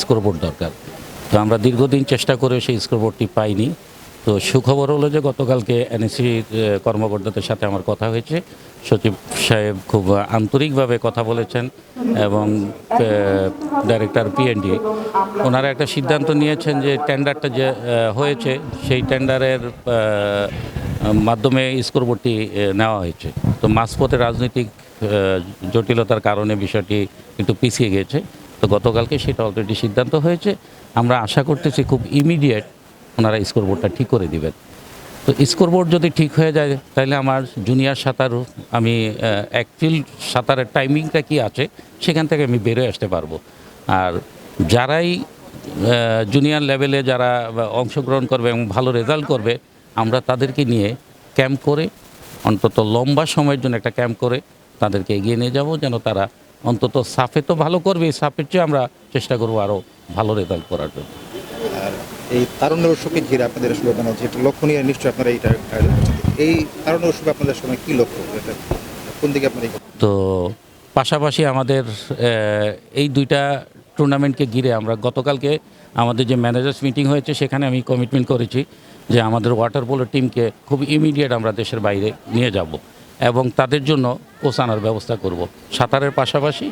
Scoreboard দরকার। তো আমরা দীর্ঘদিন চেষ্টা করে সেই স্কোরবোর্ডটি পাইনি। তো সুখবর হলো যে গতকালকে এনএসসি কর্মকর্তাদের সাথে আমার কথা হয়েছে। সচিব সাহেব খুব আন্তরিকভাবে কথা বলেছেন এবং ডাইরেক্টর পিএনডি ওনারা একটা সিদ্ধান্ত নিয়েছেন যে টেন্ডারটা যে হয়েছে, সেই টেন্ডারের মাধ্যমে স্কোরবোর্ডটি নেওয়া হয়েছে। তো মাঝপথে রাজনৈতিক জটিলতার কারণে বিষয়টি একটু পিছিয়ে গেছে তো গতকালকে সেটা অলরেডি সিদ্ধান্ত হয়েছে। আমরা আশা করতেছি খুব ইমিডিয়েট ওনারা স্কোরবোর্ডটা ঠিক করে দিবেন। তো স্কোরবোর্ড যদি ঠিক হয়ে যায়, তাহলে আমার জুনিয়র সাঁতার, আমি অ্যাকচুয়াল সাঁতারের টাইমিংটা কি আছে, সেখান থেকে আমি বেরোয় আসতে পারব। আর যারাই জুনিয়র লেভেলে যারা অংশগ্রহণ করবে এবং ভালো রেজাল্ট করবে, আমরা তাদেরকে নিয়ে ক্যাম্প করে, অন্তত লম্বা সময়ের জন্য একটা ক্যাম্প করে তাদেরকে এগিয়ে নিয়ে যাব, যেন তারা অন্তত সাফে তো ভালো করবে সাফের চেয়ে আমরা চেষ্টা করব আরও ভালো রেজাল্ট করার জন্য। আর এই তারুণ্য উৎসবকে ঘিরে আপনাদের লক্ষ্য নিয়ে নিশ্চয়ই আপনারা এইটা এই তারুণ্য উৎসবে আপনাদের সময় কি লক্ষ্য? এটা কোন দিকে আপনারা তো পাশাপাশি আমাদের এই দুইটা টুর্নামেন্টকে ঘিরে আমরা গতকালকে আমাদের যে ম্যানেজার্স মিটিং হয়েছে সেখানে আমি কমিটমেন্ট করেছি যে আমাদের ওয়াটার পোলো টিমকে খুব ইমিডিয়েট আমরা দেশের বাইরে নিয়ে যাব। এবং তাদের জন্য কোচ ব্যবস্থা করব। সাঁতারের পাশাপাশি